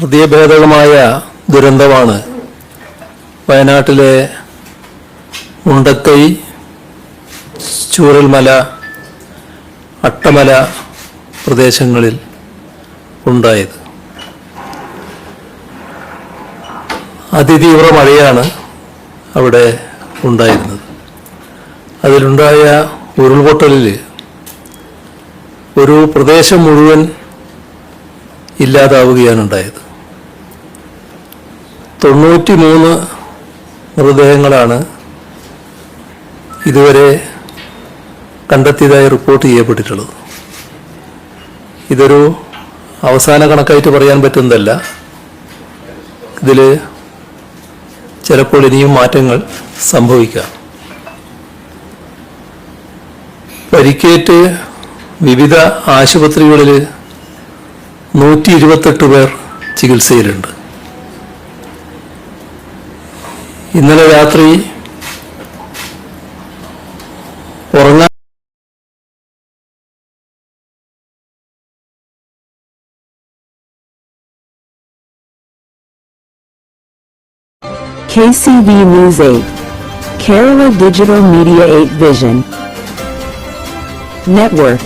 ഹൃദയഭേദകമായ ദുരന്തമാണ് വയനാട്ടിലെ മുണ്ടക്കൈ ചൂരൽമല അട്ടമല പ്രദേശങ്ങളിൽ ഉണ്ടായത്. അതിതീവ്ര മഴയാണ് അവിടെ ഉണ്ടായിരുന്നത്. അതിലുണ്ടായ ഉരുൾപൊട്ടലിൽ ഒരു പ്രദേശം മുഴുവൻ ഇല്ലാതാവുകയാണ് ഉണ്ടായത്. തൊണ്ണൂറ്റി മൂന്ന് മൃതദേഹങ്ങളാണ് ഇതുവരെ കണ്ടെത്തിയതായി റിപ്പോർട്ട് ചെയ്യപ്പെട്ടിട്ടുള്ളത്. ഇതൊരു അവസാന കണക്കായിട്ട് പറയാൻ പറ്റുന്നതല്ല. ഇതിൽ ചിലപ്പോൾ ഇനിയും മാറ്റങ്ങൾ സംഭവിക്കാം. പരിക്കേറ്റ് വിവിധ ആശുപത്രികളിൽ നൂറ്റി ഇരുപത്തെട്ട് പേർ ചികിത്സയിലുണ്ട്. ഇന്നലെ രാത്രി ഉറങ്ങാൻ KCV News 8. Kerala Digital Media 8 Vision. Network.